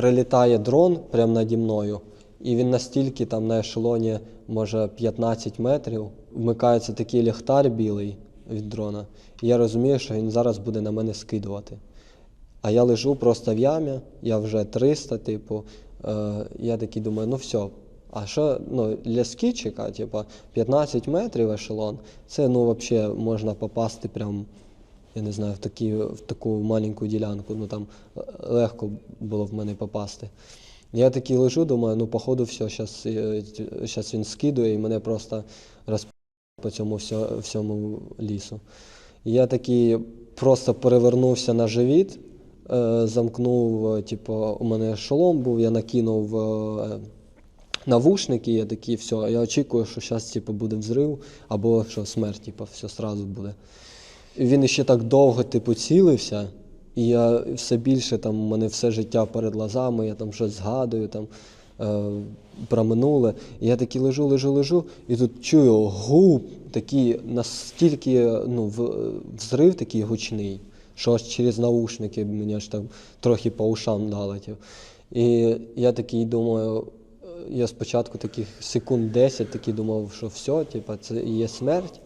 прилітає дрон прямо наді мною, і він настільки там на ешелоні, може 15 метрів, вмикається такий ліхтар білий від дрона. І я розумію, що він зараз буде на мене скидувати. А я лежу просто в ямі, я вже 300, типу. Е, я такий думаю, ну все. А що ну, для скітчика, типу, 15 метрів ешелон, це ну, взагалі можна попасти прям, я не знаю, в, такі, в таку маленьку ділянку. Ну там е, легко було в мене попасти. Я такий лежу, думаю, ну, походу, все, зараз він скидує і мене просто розп... по цьому всьо- всьому лісу. І я такий просто перевернувся на живіт, е, замкнув, е, типу, у мене шолом був, я накинув навушники, я такий, все, я очікую, що зараз типу, буде взрив, або що смерть, типу, все сразу буде. Він ще так довго типу, цілився, і я все більше там, у мене все життя перед глазами, я там щось згадую там, е, про минуле. І я такий лежу, лежу, лежу, і тут чую гуп, такий настільки ну, взрив такий гучний, що аж через наушники мені аж там трохи по ушам налетів. І я такий думаю, я спочатку таких секунд 10 такий думав, що все, типу, це і є смерть.